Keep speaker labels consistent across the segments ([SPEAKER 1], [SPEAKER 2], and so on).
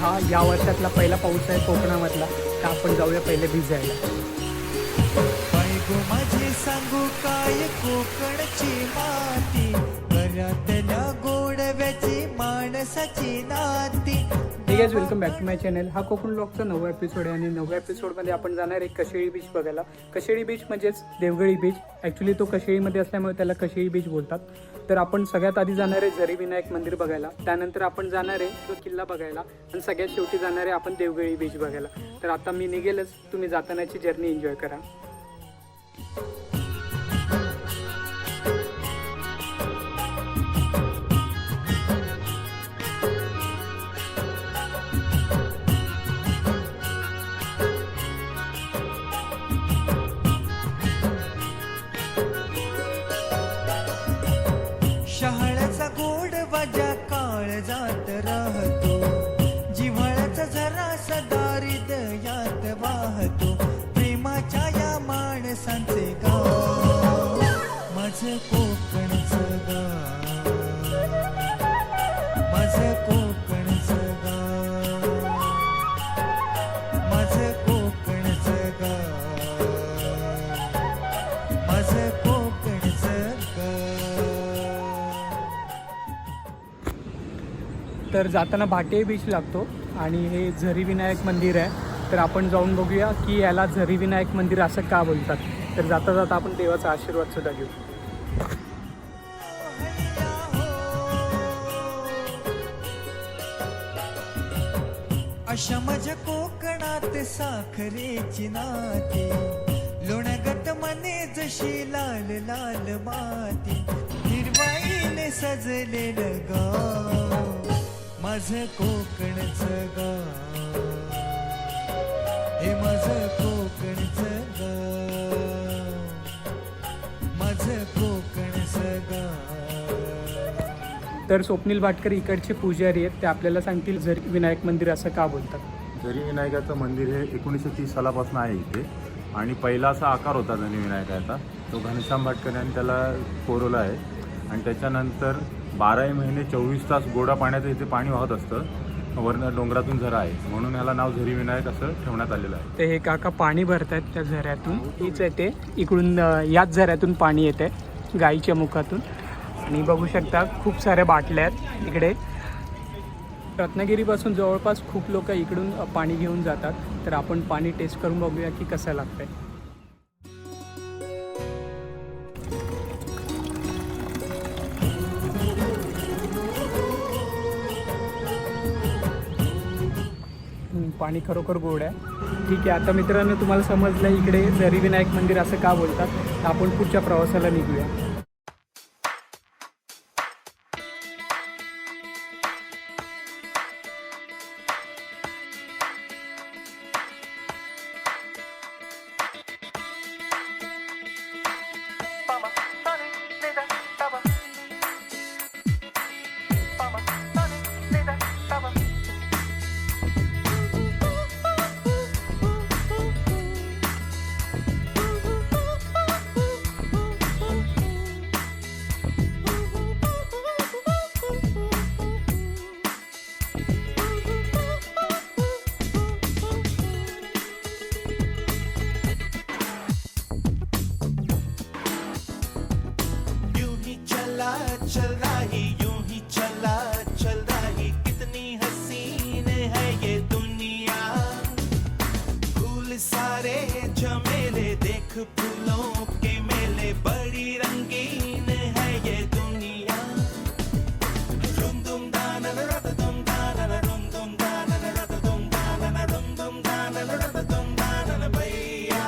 [SPEAKER 1] हा या वर्षातला पहिला पाऊस आहे कोकणामधला. तर आपण जाऊया पहिले भिजायला.
[SPEAKER 2] माझे सांगू काय कोकणची माती? घरातल्या गोडव्याची माणसाची नाती.
[SPEAKER 1] Guys welcome back to my channel हा कोकण ब्लॉगचा नववा एपिसोड आहे आणि नवव्या एपिसोडमध्ये आपण जाणार आहे कशेळी बीच बघायला. कशेळी बीच म्हणजेच देवगडी बीच ॲक्च्युली तो कशेळीमध्ये असल्यामुळे त्याला कशेळी बीच बोलतात. तर आपण सगळ्यात आधी जाणार आहे झरी विनायक मंदिर बघायला. त्यानंतर आपण जाणार आहे तो किल्ला बघायला. आणि सगळ्यात शेवटी जाणार आहे आपण देवगळी बीच बघायला. तर आता मी निघेलच. तुम्ही जातानाची जर्नी एन्जॉय करा.
[SPEAKER 2] যায়
[SPEAKER 1] तर जाताना भाटे बीच लागतो आणि हे झरी विनायक मंदिर आहे. तर आपण जाऊन बघूया की याला झरी विनायक मंदिर असं का बोलतात. तर जाता जाता आपण देवाचा आशीर्वाद सुद्धा घेऊ.
[SPEAKER 2] अशमज कोकणात साखरेची नाती लोण्यागत मने जशी लाल लाल माती हिरवाईने सजलेलं गाव. माझं कोकणचं गाव. हे माझं कोकणचं गाव. माझं कोकणचं गाव.
[SPEAKER 1] तर स्वप्नील भाटकर इकडचे पुजारी आहेत ते आपल्याला सांगतील झरी विनायक मंदिर असं का बोलतात?
[SPEAKER 3] जरी विनायकाचं मंदिर हे एकोणीसशे तीस सालापासून आहे इथे. आणि पहिला असा आकार होता जरी विनायकाचा तो घनश्याम भाटकर यांनी त्याला कोरवला आहे. आणि त्याच्यानंतर बाराही महिने चोवीस तास गोडा पाण्याचं इथे पाणी वाहत असतं. वरनं डोंगरातून झरा आहे. म्हणून ह्याला नाव झरी विनायक असं ठेवण्यात आलेलं आहे.
[SPEAKER 1] ते हे काका पाणी भरतायत त्या झऱ्यातून. हीच येते इकडून याच झऱ्यातून पाणी येते गाईच्या मुखातून. आणि बघू शकता खूप साऱ्या बाटल्या आहेत इकडे. रत्नागिरीपासून जवळपास खूप लोक इकडून पाणी घेऊन जातात. तर आपण पाणी टेस्ट करून बघूया की कसं लागतं आहे पाणी खरोखर गोड आहे. ठीक आहे आता मित्रांनो तुम्हाला समजलं इकडे जरी विनायक मंदिर असं का बोलतात आपण पुढच्या प्रवासाला निघूया.
[SPEAKER 4] सारे झमेले देख फूलों के मेले बड़ी रंगीन है ये दुनिया। रुम दुम दाना रत दुम दाना रुम दुम दाना रत दुम दाना रुम दुम दाना रत दुम दाना भैया।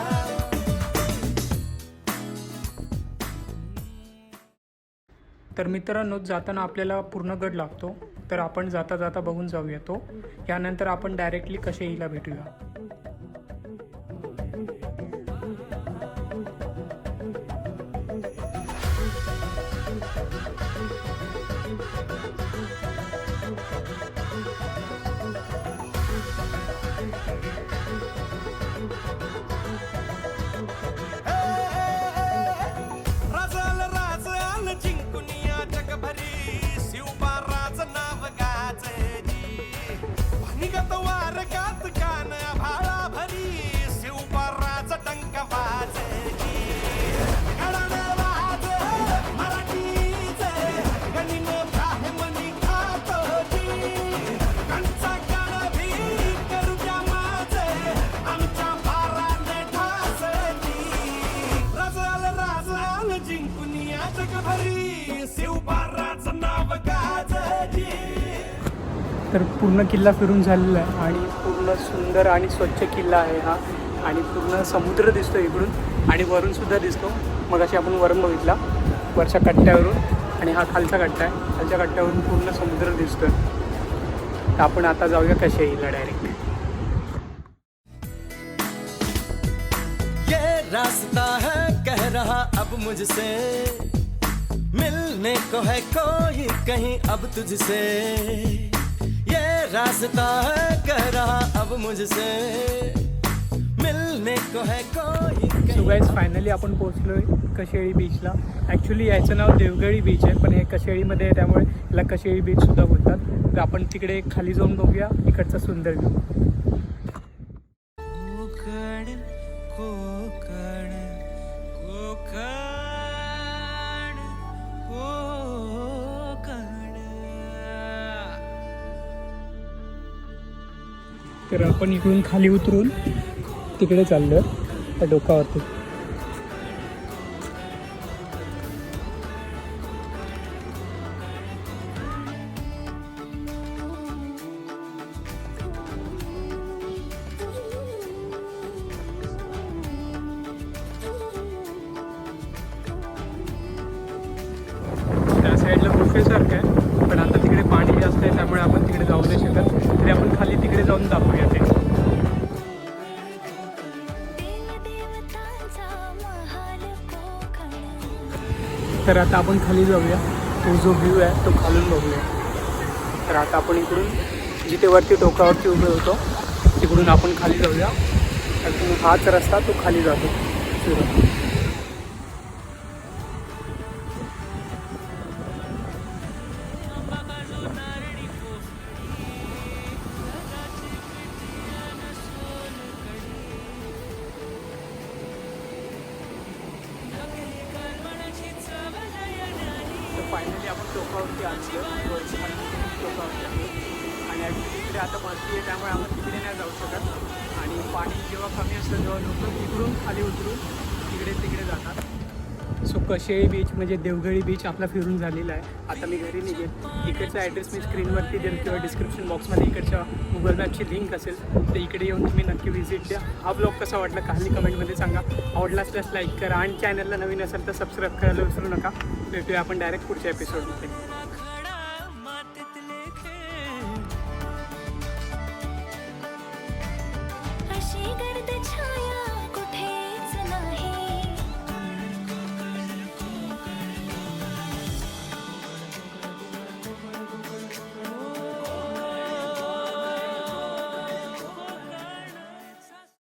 [SPEAKER 1] तर मित्रांनो जाताना आपल्याला पूर्ण गड लागतो तर आपण जाता जाता बघून जाऊया तो. यानंतर आपण डायरेक्टली कशेईला भेटूया. तर पूर्ण किल्ला फिरून झालेला आहे आणि पूर्ण सुंदर आणि स्वच्छ किल्ला आहे हा. आणि पूर्ण समुद्र दिसतो इकडून आणि वरून सुद्धा दिसतो. मग अशी आपण वरून बघितला वरच्या कट्ट्यावरून आणि हा खालचा कट्टा आहे. खालच्या कट्ट्यावरून पूर्ण समुद्र दिसतो तर आपण आता जाऊया कशाईला डायरेक्ट
[SPEAKER 4] रास्ता है कह रहा अब मुझसे। मिलने को है कोई कहीं अब तुझसे। रास्ता है कह रहा अब मुझसे मिलने को है कोई
[SPEAKER 1] सो गाईज फायनली आपण पोहोचलो आहे कशेळी बीचला ॲक्च्युली याचं नाव देवगडी बीच आहे पण हे कशेळीमध्ये आहे त्यामुळे याला कशेळी बीचसुद्धा बोलतात. तर आपण तिकडे खाली जाऊन बघूया इकडचा सुंदर व्ह्यू तर आपण इकडून खाली उतरून तिकडे चाललो त्या डोकावरती. त्या साईडला बुफेसारखं आहे पण आता तिकडे पाणी जास्त आहे त्यामुळे आपण तिकडे जाऊ नाही शकत. तरी आपण खाली तिकडे जाऊन दाखवूया. तर आता आपण खाली जाऊया. तो जो व्ह्यू आहे तो खालून बघूया. तर आता आपण इकडून जिथे वरती टोकावरती उभे होतो तिकडून आपण खाली जाऊया. अजून हाच रस्ता तो खाली जातो. सुरू फायनली आपण टोकावरती आलो टोकावरती आलो आणि ॲक्च्युली इकडे आता भरती आहे त्यामुळे आपण तिकडे नाही जाऊ शकत. आणि पाणी जेव्हा कमी असतं तेव्हा लोक इकडून खाली उतरून तिकडे तिकडे जातात. सो कशेळी बीच म्हणजे देवगडी बीच आपला फिरून झालेला आहे. आता मी घरी निघेल. इकडचा ॲड्रेस मी स्क्रीनवरती देईल किंवा डिस्क्रिप्शन बॉक्समध्ये इकडच्या गुगल मॅपची लिंक असेल तर इकडे येऊन तुम्ही नक्की व्हिजिट द्या. हा ब्लॉग कसा वाटला खाली कमेंटमध्ये सांगा. आवडला असल्यास लाईक करा आणि चॅनलला नवीन असेल तर सबस्क्राईब करायला विसरू नका. भेटूया आपण डायरेक्ट पुढच्या एपिसोडमध्ये